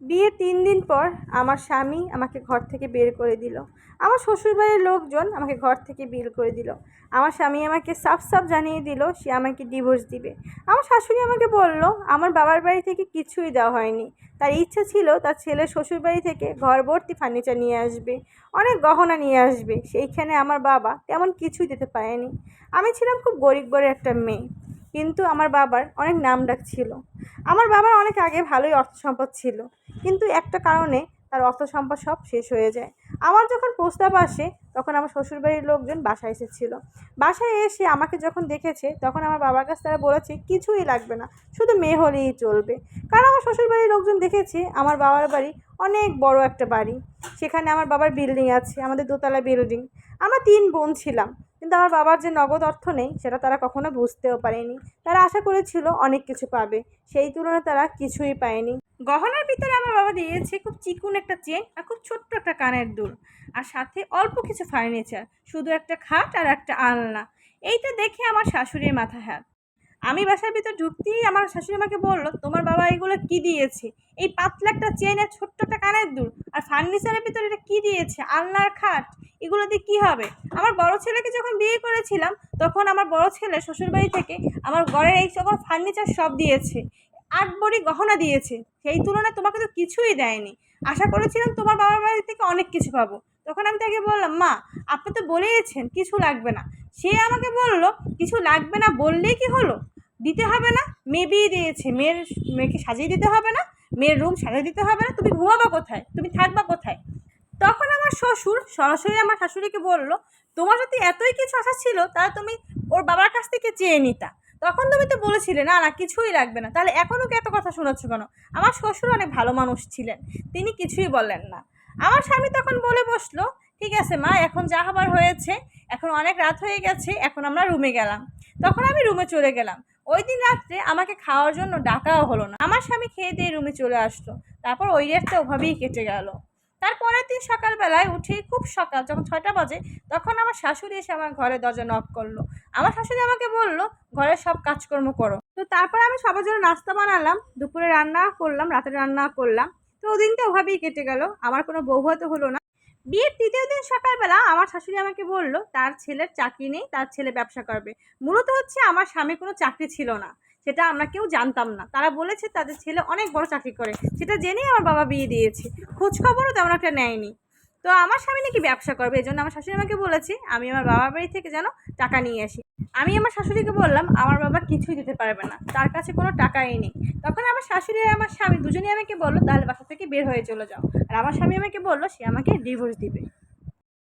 বিয়ের তিন দিন পর আমার স্বামী আমাকে ঘর থেকে বের করে দিল। আমার শ্বশুরবাড়ির লোকজন আমাকে ঘর থেকে বের করে দিল। আমার স্বামী আমাকে সাফ সাফ জানিয়ে দিল, সে আমাকে ডিভোর্স দিবে। আমার শাশুড়ি আমাকে বলল, আমার বাবার বাড়ি থেকে কিছুই দেওয়া হয়নি। তার ইচ্ছা ছিল তার ছেলে শ্বশুরবাড়ি থেকে ঘর ভর্তি ফার্নিচার নিয়ে আসবে, অনেক গহনা নিয়ে আসবে। সেইখানে আমার বাবা তেমন কিছুই দিতে পারেনি। আমি ছিলাম খুব গরিব গরিব একটা মেয়ে, কিন্তু আমার বাবার অনেক নাম ডাক ছিল। আমার বাবার অনেক আগে ভালোই অর্থ সম্পদ ছিল, কিন্তু একটা কারণে তার অর্থ সম্পদ সব শেষ হয়ে যায়। আমার যখন প্রস্তাব আসে, তখন আমার শ্বশুরবাড়ির লোকজন বাসায় এসেছিল। বাসায় এসে আমাকে যখন দেখেছে, তখন আমার বাবার কাছে তারা বলেছে, কিছুই লাগবে না, শুধু মেয়ে হলেই চলবে। কারণ আমার শ্বশুরবাড়ির লোকজন দেখেছে, আমার বাবার বাড়ি অনেক বড় একটা বাড়ি। সেখানে আমার বাবার বিল্ডিং আছে, আমাদের দোতলা বিল্ডিং। আমরা তিন বোন ছিলাম। কিন্তু আমার বাবার যে নগদ অর্থ নেই, সেটা তারা কখনো বুঝতেও পারেনি। তারা আশা করেছিল অনেক কিছু পাবে। সেই তুলনায় তারা কিছুই পায়নি। গহনার ভিতরে আমার বাবা দিয়েছে খুব চিকুন একটা চেন আর খুব ছোট্ট একটা কানের দুল। আর সাথে অল্প কিছু ফার্নিচার শুধু একটা খাট আর একটা আলনা। এইটা দেখে আমার শাশুড়ির মাথা হাত আমি বাসার ভিতর ঢুকতেই আমার শাশুড়ি আমাকে বলল, তোমার বাবা এগুলো কি দিয়েছে? এই পাতলা একটা চেন আর ছোট্ট একটা কানের দুল। আর ফার্নিচারের ভিতরে এটা কী দিয়েছে? আলনার খাট। এগুলো দিয়ে কী হবে? আমার বড় ছেলেকে যখন বিয়ে করেছিলাম, তখন আমার বড় ছেলে শ্বশুরবাড়ি থেকে আমার ঘরের এই সকল ফার্নিচার সব দিয়েছে, আট বড়ি গহনা দিয়েছে। সেই তুলনায় তোমাকে তো কিছুই দেয়নি। আশা করেছিলাম তোমার বাবার বাড়ি থেকে অনেক কিছু পাবো। তখন আমি তাকে বললাম, মা, আপনি তো বলেইছেন কিছু লাগবে না। সে আমাকে বলল, কিছু লাগবে না বললেই কি হলো? দিতে হবে না মেয়ে বিয়ে দিয়েছে, মেয়ের মেয়েকে সাজিয়ে দিতে হবে না, মেয়ের রুম সাজিয়ে দিতে হবে না, তুমি ঘুমাবা কোথায়? তুমি থাকবা কোথায়? আমার শ্বশুর সরাসরি আমার শাশুড়িকে বলল, তোমার যদি এতই কিছু আশা ছিল, তাহলে তুমি ওর বাবার কাছ থেকে চেয়ে নিতা। তখন তুমি তো বলেছিলে, না না, কিছুই লাগবে না। তাহলে এখনও কি এত কথা শোনাচ্ছ কেন? আমার শ্বশুর অনেক ভালো মানুষ ছিলেন, তিনি কিছুই বললেন না। আমার স্বামী তখন বলে বসল, ঠিক আছে মা, এখন যা হবার হয়েছে, এখন অনেক রাত হয়ে গেছে, এখন আমরা রুমে গেলাম। তখন আমি রুমে চলে গেলাম। ওই দিন রাত্রে আমাকে খাওয়ার জন্য ডাকাও হলো না। আমার স্বামী খেয়ে দিয়ে রুমে চলে আসলো। তারপর ওই রাতটা ওভাবেই কেটে গেল। তারপরের দিন সকালবেলায় উঠে খুব সকাল, যখন ছয়টা বাজে, তখন আমার শাশুড়ি এসে আমার ঘরের দরজা নক করল। আমার শাশুড়ি আমাকে বলল, ঘরের সব কাজকর্ম করো। তো তারপর আমি সবার জন্য নাস্তা বানালাম, দুপুরে রান্না করলাম, রাতে রান্না করলাম। তো ওদিনটা ওভাবেই কেটে গেল, আমার কোনো বউ হতে হলো না। বিয়ের তৃতীয় দিন সকালবেলা আমার শাশুড়ি আমাকে বলল, তার ছেলের চাকরি নেই, তার ছেলে ব্যবসা করবে। মূলত হচ্ছে আমার স্বামী কোনো চাকরি ছিল না। সেটা আমরা কেউ জানতাম না। তারা বলেছে তাদের ছেলে অনেক বড় চাকরি করে। সেটা জেনেই আমার বাবা বিয়ে দিয়েছে। খোঁজখবরও তেমন একটা নেয়নি। তো আমার স্বামী নাকি ব্যবসা করবে, এই জন্য আমার শাশুড়ি আমাকে বলেছে, আমি আমার বাবার বাড়ি থেকে যেন টাকা নিয়ে আসি। আমি আমার শাশুড়িকে বললাম, আমার বাবা কিছুই দিতে পারবে না। তার কাছে কোনো টাকাই নেই। তখন আমার শাশুড়ি আর আমার স্বামী দুজনেই আমাকে বলল, তাহলে বাসা থেকে বের হয়ে চলে যাও। আর আমার স্বামী আমাকে বলল, সে আমাকে ডিভোর্স দিবে।